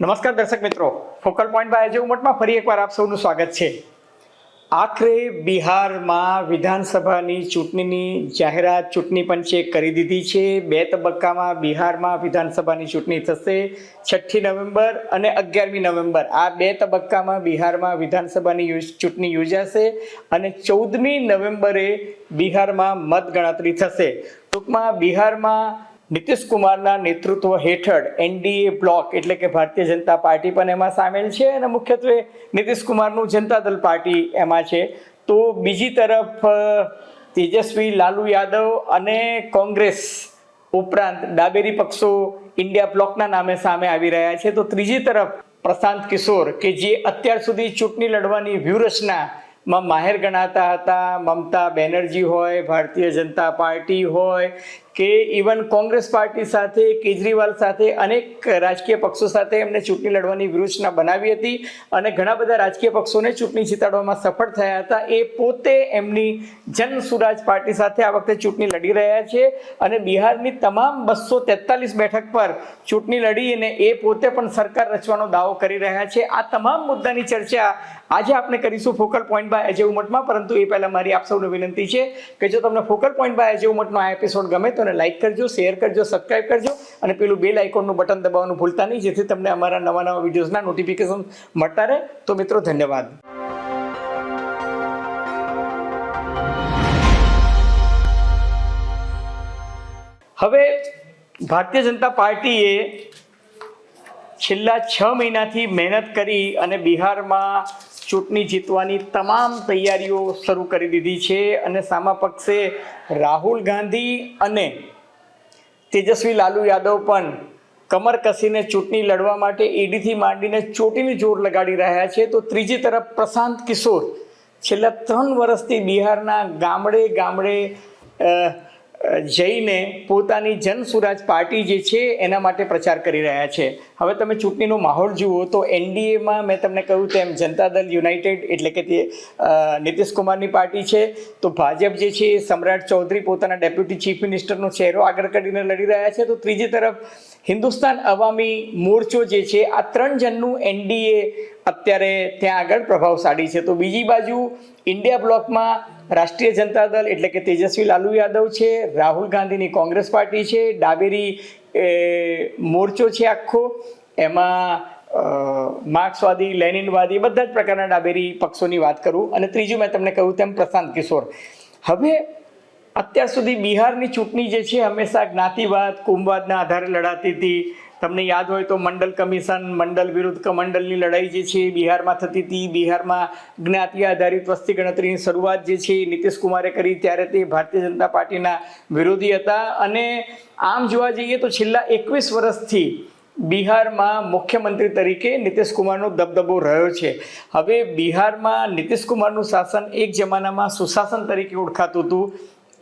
નમસ્કાર દર્શક મિત્રો. ફોકલ પોઈન્ટ બાય અજય ઉમટમાં ફરી એકવાર આપ સૌનું સ્વાગત છે. આખરે બિહારમાં વિધાનસભાની ચૂંટણીની જાહેરાત ચૂંટણી પંચે કરી દીધી છે. બે તબક્કામાં બિહારમાં વિધાનસભાની ચૂંટણી થશે. છઠ્ઠી નવેમ્બર અને અગિયારમી નવેમ્બર. આ બે તબક્કામાં બિહારમાં વિધાનસભાની ચૂંટણી યોજાશે અને ચૌદમી નવેમ્બરે બિહારમાં મતગણતરી થશે. ટૂંકમાં બિહારમાં નીતિશ કુમારના નેતૃત્વ હેઠળ એનડીએ બ્લોક એટલે કે ભારતીય જનતા પાર્ટી પણ એમાં સામેલ છે અને મુખ્યત્વે નીતિશ કુમારનું જનતા દળ પાર્ટી એમાં છે. તો બીજી તરફ તેજસ્વી લાલુ યાદવ અને કોંગ્રેસ ઉપરાંત ડાબેરી પક્ષો ઇન્ડિયા બ્લોકના નામે સામે આવી રહ્યા છે. તો ત્રીજી તરફ પ્રશાંત કિશોર કે જે અત્યાર સુધી ચૂંટણી લડવાની વ્યૂહરચનામાં માહેર ગણાતા હતા. મમતા બેનર્જી હોય, ભારતીય જનતા પાર્ટી હોય કે ઇવન કોંગ્રેસ પાર્ટી સાથે, કેજરીવાલ સાથે, અનેક રાજકીય પક્ષો સાથે એમને ચૂંટણી લડવાની વ્યૂહરચના બનાવી હતી અને ઘણા બધા રાજકીય પક્ષોને ચૂંટણી જીતાડવામાં સફળ થયા હતા. એ પોતે એમની જન સુરાજ પાર્ટી સાથે આ વખતે ચૂંટણી લડી રહ્યા છે અને બિહારની તમામ બસો તેતાલીસ બેઠક પર ચૂંટણી લડી અને એ પોતે પણ સરકાર રચવાનો દાવો કરી રહ્યા છે. આ તમામ મુદ્દાની ચર્ચા આજે આપણે કરીશું ફોકલ પોઈન્ટ બાય અજય ઉમટમાં પરંતુ એ પહેલાં મારી આપ સૌને વિનંતી છે કે જો તમને ફોકલ પોઈન્ટ બાય અજય ઉમટનો આ એપિસોડ ગમે તો એને લાઇક કરજો શેર કરજો સબસ્ક્રાઇબ કરજો અને પેલું બેલ આઇકોનનું બટન દબાવવાનું ભૂલતા નહીં, જેથી તમને અમારા નવા નવા વિડીયોઝના નોટિફિકેશન મળતા રહે. તો મિત્રો, ધન્યવાદ. હવે ભારતીય જનતા પાર્ટીએ છેલ્લા છ મહિનાથી મહેનત કરી અને બિહારમાં ચૂંટણી જીતવાની તમામ તૈયારીઓ શરૂ કરી દીધી છે અને સામા પક્ષે રાહુલ ગાંધી અને તેજસ્વી લાલુ યાદવ પણ કમર કસીને ચૂંટણી લડવા માટે ઈડીથી માંડીને ચોટીની જોર લગાડી રહ્યા છે. તો ત્રીજી તરફ પ્રશાંત કિશોર છેલ્લા ત્રણ વર્ષથી બિહારના ગામડે ગામડે જઈને પોતાની જન સુરાજ પાર્ટી જે છે એના માટે પ્રચાર કરી રહ્યા છે. હવે તમે ચૂંટણીનો માહોલ જુઓ તો એનડીએમાં મેં તમને કહ્યું તેમ જનતા દળ યુનાઇટેડ એટલે કે તે નીતિશ કુમારની પાર્ટી છે. તો ભાજપ જે છે એ સમ્રાટ ચૌધરી પોતાના ડેપ્યુટી ચીફ મિનિસ્ટરનો ચહેરો આગળ કરીને લડી રહ્યા છે. તો ત્રીજી તરફ હિન્દુસ્તાન અવામી મોરચો જે છે, આ ત્રણ જણનું એનડીએ અત્યારે ત્યાં આગળ પ્રભાવશાળી છે. તો બીજી બાજુ ઇન્ડિયા બ્લોકમાં રાષ્ટ્રીય જનતા દળ એટલે કે તેજસ્વી લાલુ યાદવ છે, રાહુલ ગાંધીની કોંગ્રેસ પાર્ટી છે, ડાબેરી મોરચો છે આખો. એમાં માર્ક્સવાદી, લેનિનવાદી બધા જ પ્રકારના ડાબેરી પક્ષોની વાત કરું. અને ત્રીજું મેં તમને કહ્યું તેમ પ્રશાંત કિશોર. હવે અત્યાર સુધી બિહારની ચૂંટણી જે છે, હંમેશા જ્ઞાતિવાદ, કુંભવાદના આધારે લડાતી હતી. તમને યાદ હોય તો મંડલ કમિશન, મંડલ વિરુદ્ધ કમંડલની લડાઈ જે છે, બિહારમાં થતી હતી. બિહારમાં જ્ઞાતિ આધારિત વસ્તી ગણતરીની શરૂઆત જે છે, નીતિશ કુમારે કરી. ત્યારે તે ભારતીય જનતા પાર્ટીના વિરોધી હતા. અને આમ જોવા જઈએ તો છેલ્લા એકવીસ વર્ષથી બિહારમાં મુખ્યમંત્રી તરીકે નીતિશ કુમારનો દબદબો રહ્યો છે. હવે બિહારમાં નીતિશ કુમારનું શાસન એક જમાનામાં સુશાસન તરીકે ઓળખાતું હતું.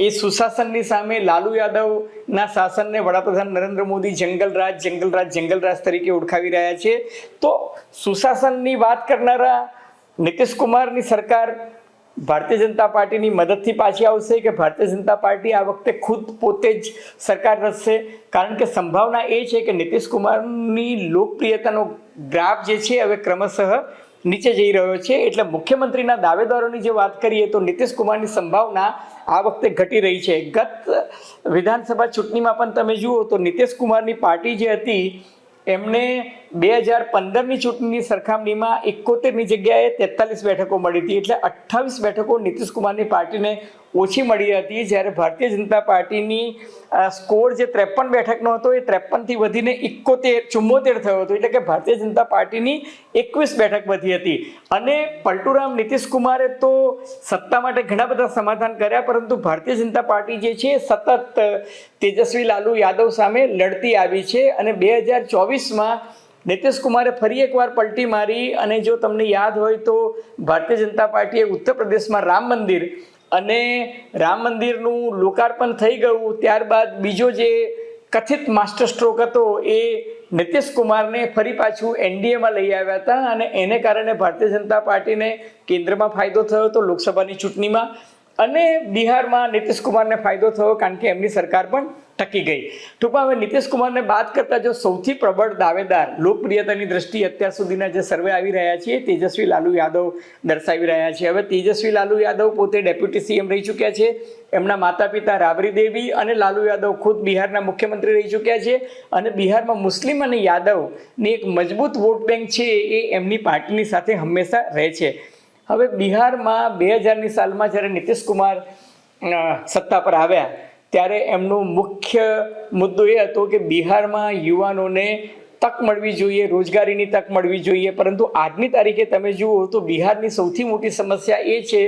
એ સુશાસનની સામે લાલુ યાદવના શાસનને વડાપ્રધાન નરેન્દ્ર મોદી જંગલ રાજ જંગલ રાજ જંગલ રાજ તરીકે ઓળખાવી રહ્યા છે. તો સુશાસનની વાત કરનારા નીતિશ કુમારની સરકાર ભારતીય જનતા પાર્ટીની મદદથી પાછી આવશે કે ભારતીય જનતા પાર્ટી આ વખતે ખુદ પોતે જ સરકાર રચશે? કારણ કે સંભાવના એ છે કે નીતિશ કુમારની લોકપ્રિયતાનો ગ્રાફ જે છે, હવે ક્રમશઃ નીચે જઈ રહ્યો છે. એટલે મુખ્યમંત્રીના દાવેદારોની જે વાત કરીએ તો નીતિશ કુમારની સંભાવના આ વખતે ઘટી રહી છે. ગત વિધાનસભા ચૂંટણીમાં પણ તમે જુઓ તો નીતિશ કુમારની પાર્ટી જે હતી, એમને બે હજાર પંદરની ચૂંટણીની સરખામણીમાં એકોતેરની જગ્યાએ તેતાલીસ બેઠકો મળી હતી એટલે અઠ્ઠાવીસ બેઠકો નીતિશકુમારની પાર્ટીને ઓછી મળી હતી. જ્યારે ભારતીય જનતા પાર્ટીની સ્કોર જે ત્રેપન બેઠકનો હતો, એ ત્રેપનથી વધીને એકોતેર ચુમ્મોતેર થયો હતો. એટલે કે ભારતીય જનતા પાર્ટીની એકવીસ બેઠક વધી હતી. અને પલટુરામ નીતિશકુમારે તો સત્તા માટે ઘણા બધા સમાધાન કર્યા, પરંતુ ભારતીય જનતા પાર્ટી જે છે, સતત તેજસ્વી લાલુ યાદવ સામે લડતી આવી છે. અને બે હજાર ચોવીસમાં નીતિશ કુમારે ફરી એકવાર પલટી મારી અને જો તમને યાદ હોય તો ભારતીય જનતા પાર્ટીએ ઉત્તર પ્રદેશમાં રામ મંદિર અને રામ મંદિરનું લોકાર્પણ થઈ ગયું. ત્યારબાદ બીજો જે કથિત માસ્ટર સ્ટ્રોક હતો એ નીતિશ કુમારને ફરી પાછું એનડીએમાં લઈ આવ્યા હતા અને એને કારણે ભારતીય જનતા પાર્ટીને કેન્દ્રમાં ફાયદો થયો હતો લોકસભાની ચૂંટણીમાં. અને બિહારમાં નીતિશ કુમારને ફાયદો થયો કારણ કે એમની સરકાર પણ ટકી ગઈ. ટૂંકમાં હવે નીતિશ કુમારને બાદ કરતા જો સૌથી પ્રબળ દાવેદાર લોકપ્રિયતાની દ્રષ્ટિએ અત્યાર સુધીના જે સર્વે આવી રહ્યા છે, તેજસ્વી લાલુ યાદવ દર્શાવી રહ્યા છે. હવે તેજસ્વી લાલુ યાદવ પોતે ડેપ્યુટી સીએમ રહી ચૂક્યા છે. એમના માતા પિતા રાબરી દેવી અને લાલુ યાદવ ખુદ બિહારના મુખ્યમંત્રી રહી ચૂક્યા છે. અને બિહારમાં મુસ્લિમ અને યાદવની એક મજબૂત વોટ બેંક છે, એ એમની પાર્ટીની સાથે હંમેશા રહે છે. હવે બિહારમાં બે હજારની સાલમાં જ્યારે નીતિશ કુમાર સત્તા પર આવ્યા, ત્યારે એમનો મુખ્ય મુદ્દો એ હતો કે બિહારમાં યુવાનોને તક મળવી જોઈએ, રોજગારીની તક મળવી જોઈએ. પરંતુ આજની તારીખે તમે જુઓ તો બિહારની સૌથી મોટી સમસ્યા એ છે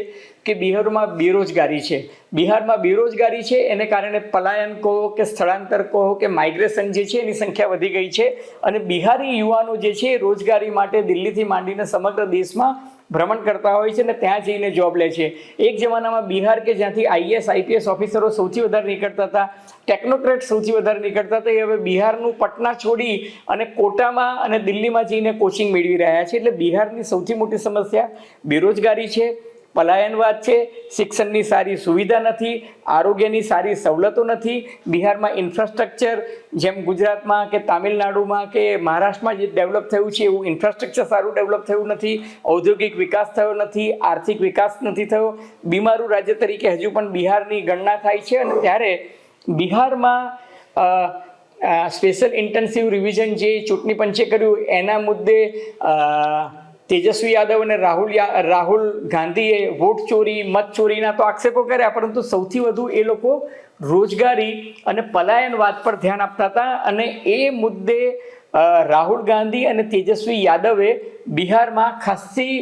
કે બિહારમાં બેરોજગારી છે. બિહારમાં બેરોજગારી છે, એને કારણે પલાયન કહો કે સ્થળાંતર કહો કે માઇગ્રેશન જે છે એની સંખ્યા વધી ગઈ છે. અને બિહારી યુવાનો જે છે રોજગારી માટે દિલ્હીથી માંડીને સમગ્ર દેશમાં ભ્રમણ કરતા હોય છે ને ત્યાં જઈને જોબ લે છે. એક જમાનામાં બિહાર કે જ્યાંથી આઈએસ આઈપીએસ ઓફિસરો સૌથી વધારે નીકળતા હતા ટેકનોક્રેટ સૌથી વધારે નીકળતા હતા, એ હવે બિહારનું પટના છોડી અને કોટામાં અને દિલ્હીમાં જઈને કોચિંગ મેળવી રહ્યા છે. એટલે બિહારની સૌથી મોટી સમસ્યા બેરોજગારી છે પલાયનવાદ છે, શિક્ષણની સારી સુવિધા નથી, આરોગ્યની સારી સવલતો નથી, બિહારમાં ઇન્ફ્રાસ્ટ્રક્ચર જેમ ગુજરાતમાં કે તામિલનાડુમાં કે મહારાષ્ટ્રમાં જે ડેવલપ થયું છે, એવું ઇન્ફ્રાસ્ટ્રક્ચર સારું ડેવલપ થયું નથી, ઔદ્યોગિક વિકાસ થયો નથી, આર્થિક વિકાસ નથી થયો. બીમારું રાજ્ય તરીકે હજુ પણ બિહારની ગણના થાય છે અને ત્યારે બિહારમાં સ્પેશિયલ ઇન્ટેન્સિવ રિવિઝન જે ચૂંટણી પંચે કર્યું, એના મુદ્દે તેજસ્વી યાદવ અને રાહુલ રાહુલ ગાંધીએ વોટ ચોરી, મત ચોરીના તો આક્ષેપો કર્યા, પરંતુ સૌથી વધુ એ લોકો રોજગારી અને પલાયનવાદ પર ધ્યાન આપતા હતા. અને એ મુદ્દે રાહુલ ગાંધી અને તેજસ્વી યાદવે બિહારમાં ખાસ્સી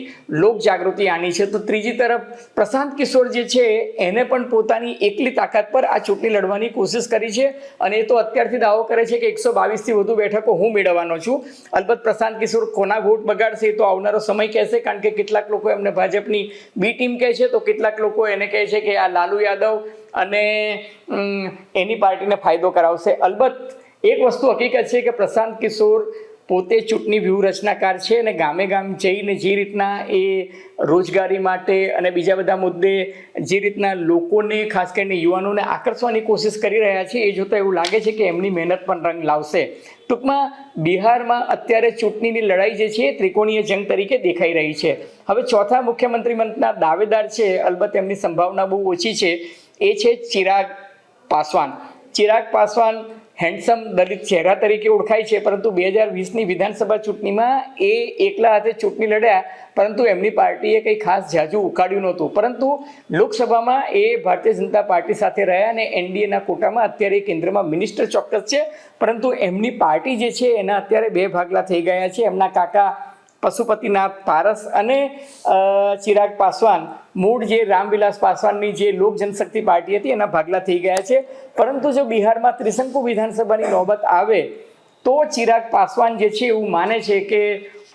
લોક જાગૃતિ આની છે. તો ત્રીજી તરફ પ્રશાંત કિશોર જે છે, એને પણ પોતાની એકલી તાકાત પર આ ચૂંટણી લડવાની કોશિશ કરી છે અને એ તો અત્યારથી દાવો કરે છે કે એકસો બાવીસથી વધુ બેઠકો હું મેળવવાનો છું. અલબત્ત પ્રશાંત કિશોર કોના વોટ બગાડશે તો આવનારો સમય કહેશે, કારણ કે કેટલાક લોકો એમને ભાજપની બી ટીમ કહે છે. તો કેટલાક લોકો એને કહે છે કે આ લાલુ યાદવ અને એની પાર્ટીને ફાયદો કરાવશે. અલબત્ત એક વસ્તુ હકીકત છે કે પ્રશાંત કિશોર પોતે ચૂંટણી વ્યૂહરચનાકાર છે અને ગામે ગામ જઈને જે રીતના એ રોજગારી માટે અને બીજા બધા મુદ્દે જે રીતના લોકોને, ખાસ કરીને યુવાનોને આકર્ષવાની કોશિશ કરી રહ્યા છે, એ જોતાં એવું લાગે છે કે એમની મહેનત પણ રંગ લાવશે. ટૂંકમાં બિહારમાં અત્યારે ચૂંટણીની લડાઈ જે છે એ ત્રિકોણીય જંગ તરીકે દેખાઈ રહી છે. હવે ચોથા મુખ્યમંત્રી મંત્રીના દાવેદાર છે, અલબત્ત એમની સંભાવના બહુ ઓછી છે, એ છે ચિરાગ પાસવાન. ચિરાગ પાસવાન હેન્ડસમ દલિત ચહેરા તરીકે ઓળખાય છે, પરંતુ બે હજાર વીસની વિધાનસભા ચૂંટણીમાં એ એકલા હાથે ચૂંટણી લડ્યા, પરંતુ એમની પાર્ટીએ કંઈ ખાસ ઝાઝું ઉકાળ્યું નહોતું. પરંતુ લોકસભામાં એ ભારતીય જનતા પાર્ટી સાથે રહ્યા અને એનડીએના કોટામાં અત્યારે કેન્દ્રમાં મિનિસ્ટર ચોક્કસ છે, પરંતુ એમની પાર્ટી જે છે, એના અત્યારે બે ભાગલા થઈ ગયા છે. એમના કાકા પશુપતિનાથ, પારસ અને ચિરાગ પાસવાન, મૂળ જે રામવિલાસ પાસવાનની જે લોક જનશક્તિ પાર્ટી હતી એના ભાગલા થઈ ગયા છે. પરંતુ જો બિહારમાં ત્રિશંકુ વિધાનસભાની નોબત આવે, તો ચિરાગ પાસવાન જે છે એવું માને છે કે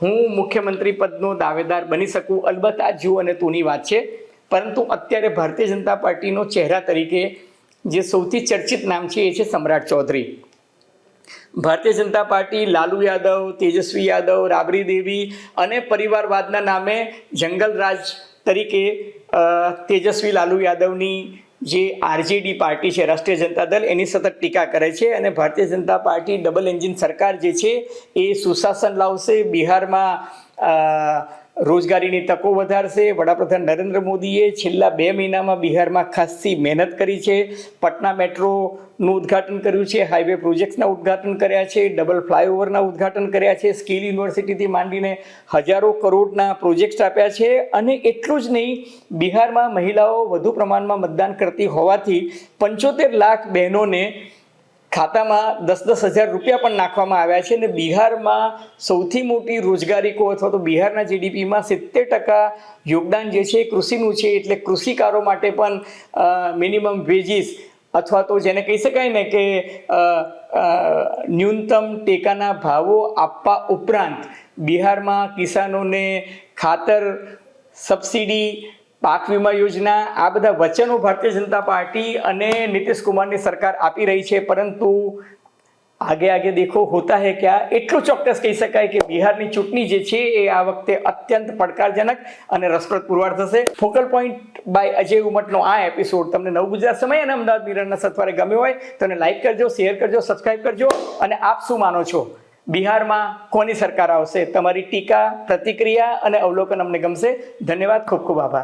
હું મુખ્યમંત્રી પદનો દાવેદાર બની શકું. અલબત્ત આ જુઓ અને તુની વાત છે. પરંતુ અત્યારે ભારતીય જનતા પાર્ટીનો ચહેરા તરીકે જે સૌથી ચર્ચિત નામ છે એ છે સમ્રાટ ચૌધરી. ભારતીય જનતા પાર્ટી લાલુ યાદવ, તેજસ્વી યાદવ, રાબરી દેવી અને પરિવારવાદના નામે જંગલરાજ તરીકે તેજસ્વી લાલુ યાદવની જે આરજેડી પાર્ટી છે, રાષ્ટ્રીય જનતા દળ એની સતત ટીકા કરે છે અને Bharatiya Janata party double engine સરકાર જે છે, એ સુશાસન લાવશે. બિહારમાં રોજગારીની તકો વધારશે. વડાપ્રધાન નરેન્દ્ર મોદીએ છેલ્લા બે મહિનામાં બિહારમાં ખાસ્સી મહેનત કરી છે. પટના મેટ્રોનું ઉદ્ઘાટન કર્યું છે. હાઈવે પ્રોજેક્ટ્સના ઉદ્ઘાટન કર્યા છે. ડબલ ફ્લાયઓવરના ઉદ્ઘાટન કર્યા છે. સ્કિલ યુનિવર્સિટીથી માંડીને હજારો કરોડના પ્રોજેક્ટ્સ આપ્યા છે. અને એટલું જ નહીં, બિહારમાં મહિલાઓ વધુ પ્રમાણમાં મતદાન કરતી હોવાથી પંચોતેર લાખ બહેનોને ખાતામાં દસ દસ હજાર રૂપિયા પણ નાખવામાં આવ્યા છે અને બિહારમાં સૌથી મોટી રોજગારી કો અથવા તો બિહારના જીડીપીમાં સિત્તેર ટકા યોગદાન જે છે એ કૃષિનું છે, એટલે કૃષિકારો માટે પણ મિનિમમ વેજીસ અથવા તો જેને કહી શકાય ને કે ન્યૂનતમ ટેકાના ભાવો આપવા ઉપરાંત બિહારમાં કિસાનોને ખાતર સબસિડી પાક વીમા યોજના, આ બધા વચનો ભારતીય જનતા પાર્ટી અને નીતિશ કુમારની સરકાર આપી રહી છે, પરંતુ આગે આગે દેખો હોતા હે ક્યાં? એટલું ચોક્કસ કહી શકાય કે બિહારની ચૂંટણી જે છે, એ આ વખતે અત્યંત પડકારજનક અને રસપ્રદ પુરવાર થશે. ફોકલ પોઈન્ટ બાય અજય ઉમટનો આ એપિસોડ તમને નવ ગુજરાત સમય અને અમદાવાદ મિરરના સત્વારે ગમ્યો હોય, તો એને લાઈક કરજો શેર કરજો સબસ્ક્રાઇબ કરજો અને આપ શું માનો છો? બિહારમાં કોની સરકાર આવશે? તમારી ટીકા, પ્રતિક્રિયા અને અવલોકન અમને ગમશે. ધન્યવાદ, ખૂબ ખૂબ આભાર.